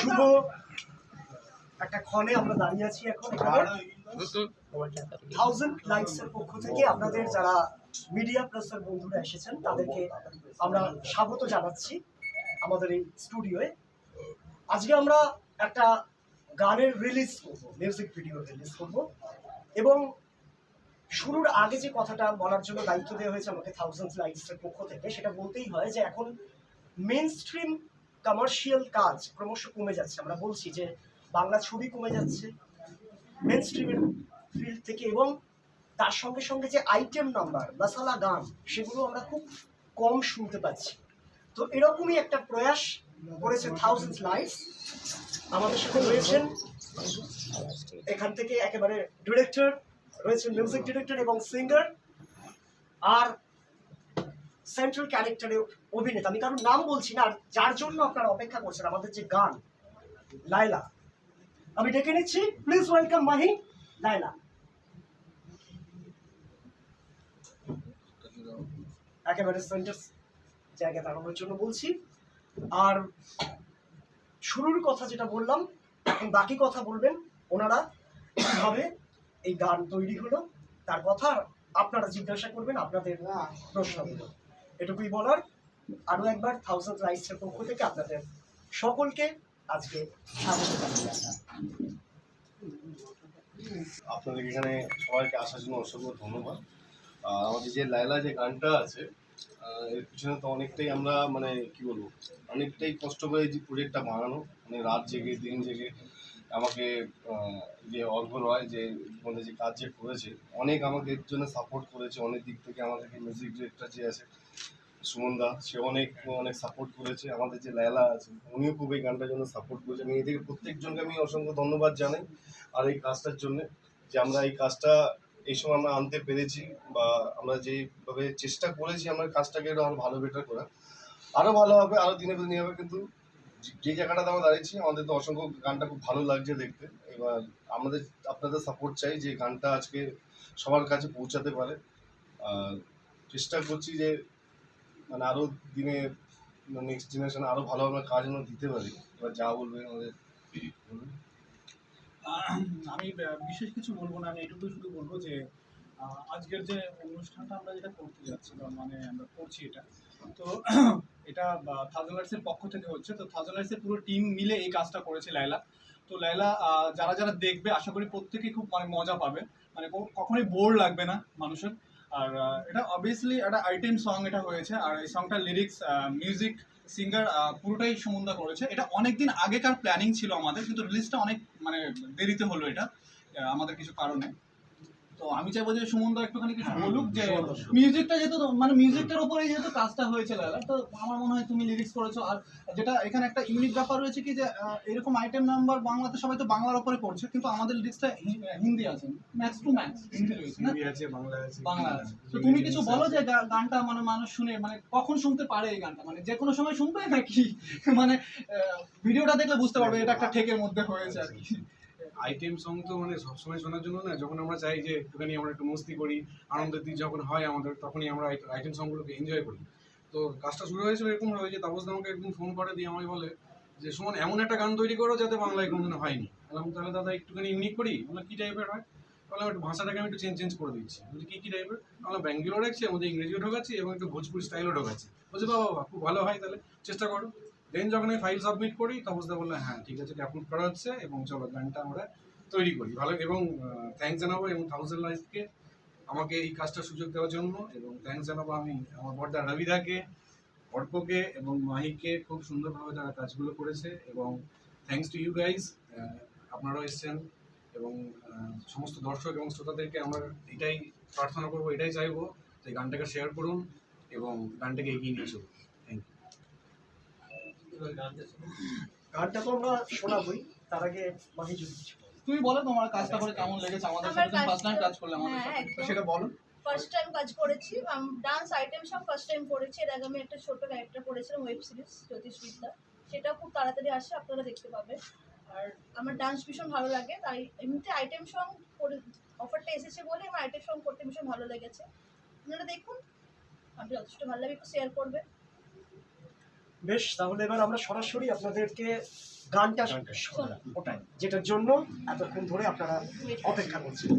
শুভ একটা ক্ষণে আমরা দাঁড়িয়ে আছি এখন থাউজেন্ড লাইকস এর পক্ষ থেকে আপনাদের যারা মিডিয়া প্লাসের বন্ধুরা এসেছেন, তাদেরকে আমরা স্বাগত জানাচ্ছি আমাদের এই স্টুডিওয়ে আজকে আমরা একটা গানের রিলিজ করব মিউজিক ভিডিও রিলিজ করব। এবং শুরুর আগে যে কথাটা বলার জন্য দায়িত্ব দেওয়া হয়েছে আমাকে থাউজেন্ড লাইকস এর পক্ষ থেকে, সেটা বলতেই হয় যে এখন মেন স্ট্রিম কমার্শিয়াল কাজ ক্রমশ কমে যাচ্ছে। আমরা বলছি যে বাংলা ছবি কমে যাচ্ছে মেন স্ট্রিমের ফিল্ড থেকে এবং তার সঙ্গে সঙ্গে যে আইটেম নাম্বার মাসালা গান, সেগুলো আমরা খুব কম শুনতে পাচ্ছি। তো এরকমই একটা প্রয়াস করেছে থাউজেন্ড লাইফস আমাদের সাথে রয়েছেন। এখান থেকে একেবারে ডিরেক্টর রয়েছেন মিউজিক ডিরেক্টর এবং সিঙ্গার আর সেন্ট্রাল ক্যারেক্টারে অভিনেতা। আমি কারোর নাম বলছি না আর যার জন্য আপনারা অপেক্ষা করছেন আমাদের যে গান লাইলা আমি ডেকে নিচ্ছি প্লিজ ওয়েলকাম মাহি লাইলা একেবারে সেন্টার জায়গা দাঁড়ানোর জন্য বলছি। আর শুরুর কথা যেটা বললাম এখন বাকি কথা বলবেন ওনারা কীভাবে এই গান তৈরি হলো তার কথা আপনারা জিজ্ঞাসা করবেন আপনাদের প্রশ্নগুলো এটুকুই বলার। আরও একবার থাউজেন্ড লাইটসের পক্ষ থেকে আপনাদের সকলকে আজকে স্বাগত আপনাদের এখানে সবাইকে আসার জন্য অসংখ্য ধন্যবাদ। আমাদের যে লাইলা যে গানটা আছে এর পিছনে তো অনেকটাই আমরা মানে কি বলব, অনেকটাই কষ্ট করে যে প্রজেক্টটা বানানো মানে রাত জেগে, দিন জেগে। আমাকে যে অর্ঘ রয়, যে মধ্যে যে কাজ যে করেছে, অনেক আমাকে এর জন্য সাপোর্ট করেছে, অনেক দিক থেকে আমাদেরকে মিউজিক ডিরেক্টর যে আছে, সুমন দা, সে অনেক অনেক সাপোর্ট করেছে, আমাদের যে লায়লা আছে, উনিও খুব এই গানটার জন্য সাপোর্ট করেছে। আমি এদিকে প্রত্যেকজনকে আমি অসংখ্য ধন্যবাদ জানাই, আর এই কাজটার জন্য যে আমরা এই কাজটা এই সময় আমরা আনতে পেরেছি বা আমরা যেভাবে চেষ্টা করেছি আমরা কাজটাকে আরও ভালো বেটার করা। আরও ভালো হবে, আরও দিনে দিনে হবে, কিন্তু যে- জায়গাটাতে আমরা দাঁড়িয়েছি, আমাদের তো অসংখ্য গানটা খুব ভালো লাগছে দেখতে। এবার আমাদের, আপনাদের সাপোর্ট চাই যে গানটা আজকে সবার কাছে পৌঁছাতে পারে। আর চেষ্টা করছি যে মানে আরও দিনে নেক্সট জেনারেশন আরও ভালো আমরা কাজ যেন দিতে পারি। এবার যা বলবে আমাদের আমি বিশেষ কিছু বলব না, আমি এটুকু শুধু বলব যে আজকের যে অনুষ্ঠানটা আমরা যেটা করতে যাচ্ছি মানে আমরা করছি এটা। তো এটা থাউজেন্ড লাইটসের পক্ষ থেকে হচ্ছে। তো থাউজেন্ড লাইটসের পুরো টিম মিলে এই কাজটা করেছে লাইলা তো লাইলা যারা যারা দেখবে, আশা করি প্রত্যেকেই খুব মানে মজা পাবে। মানে কখনোই বোর লাগবে না মানুষের। আর এটা অবভিয়াসলি একটা আইটেম সং এটা হয়েছে। আর এই সংটার লিরিক্স মিউজিক সিঙ্গার পুরোটাই সুমন্দা করেছে। এটা অনেক দিন আগেকার প্ল্যানিং ছিল আমাদের, কিন্তু রিলিজটা অনেক মানে দেরিতে হলো এটা আমাদের কিছু কারণে। তো আমি চাইব যে সুমন্দা একটুখানি কিছু বলুক যে মিউজিকটা যেহেতু মানে মিউজিকটার উপরেই যেহেতু কাজটা হয়েছে লালা তো আমার মনে হয় তুমি লিরিক্স করেছ। আর যেটা এখানে একটা ইউনিক ব্যাপার রয়েছে কি যে এরকম আইটেম নাম্বার বাংলাতে সবাই তো বাংলার উপরে করছে কিন্তু আমাদের লিরিক্সটা হিন্দি আছে ম্যাক্স টু ম্যাক্স হিন্দি রয়েছে না? আছে বাংলা আছে বাংলা আছে। তো তুমি কিছু বলো যে গানটা মানে মানুষ শুনে মানে কখন শুনতে পারে এই গানটা? মানে যে কোনো সময় শুনবে নাকি? মানে ভিডিওটা দেখলে বুঝতে পারবে এটা একটা ঠেকের মধ্যে হয়েছে আর কি। আইটেম সং তো মানে সবসময় শোনার জন্য না, যখন আমরা চাই যে একটুখানি আমরা একটু মস্তি করি, আনন্দের দিন যখন হয় আমাদের, তখনই আমরা আইটেম সংগুলোকে এনজয় করি। তো কাজটা শুরু হয়েছিল এরকম ভাবে যে তাপস আমাকে একদিন ফোন করে, দিয়ে আমাকে বলে যে, সুমন, এমন একটা গান তৈরি করো যাতে বাংলায় কোনোদিন হয়নি। বললাম তাহলে দাদা একটুখানি ইউনিক করি? বললাম কী টাইপের হয়? বললাম একটু ভাষাটাকে আমি একটু চেঞ্জ চেঞ্জ করে দিচ্ছি। বলছি কী কী টাইপের আমরা ব্যাঙ্গালোর রাখছি আমাদের ইংরেজিও ঢোকাচ্ছি এবং একটু ভোজপুরি স্টাইলও ঢোকাচ্ছি। বলছি বাবা বাবা খুব ভালো হয় তাহলে। চেষ্টা করো। দেন যখন আমি ফাইল সাবমিট করি তপসদা বলল হ্যাঁ ঠিক আছে আপলোড করা হচ্ছে এবং চলো, গানটা আমরা তৈরি করি। ভালো, এবং থ্যাংকস জানাব এবং থাউজেন্ড লাইফকে আমাকে এই কাজটার সুযোগ দেওয়ার জন্য এবং থ্যাংকস জানাব আমি আমার বর্দা রবিদাকে, অর্পকে এবং মাহিকে খুব সুন্দরভাবে তারা কাজগুলো করেছে এবং থ্যাংকস টু ইউ গাইজ আপনারাও এসছেন এবং সমস্ত দর্শক এবং শ্রোতাদেরকে আমার এটাই প্রার্থনা করব, এটাই চাইব যে গানটাকে শেয়ার করুন এবং গানটাকে এগিয়ে নিয়ে চলুন। থ্যাংক গানটা তো আমরা শোনাবই তার আগে মাহি যদি কিছু তুমি বলো তোমার কাজটা করে কেমন লেগেছে আমাদের সাথে ফার্স্ট টাইম কাজ করলে আমাদের হ্যাঁ, সাথে। তো সেটা বলো। ফার্স্ট টাইম কাজ করেছি ডান্স আইটেম সব ফার্স্ট টাইম করেছি। এর আগে আমি একটা ছোট ক্যারেক্টার করেছিলাম ওয়েব সিরিজ জ্যোতিষ বিদ্যা। সেটা খুব তাড়াতাড়ি আসে আপনারা দেখতে পাবেন। আর আমার ডান্স ভীষণ ভালো লাগে তাই এমনিতে আইটেম সং করে অফারটা এসেছে বলে আমার আইটেম সং করতে ভীষণ ভালো লেগেছে। আপনারা দেখুন আপনি যথেষ্ট ভালো লাগে একটু শেয়ার করবেন। বেশ তাহলে এবার আমরা সরাসরি আপনাদেরকে গানটা ওটাই যেটার জন্য এতক্ষণ ধরে আপনারা অপেক্ষা করছেন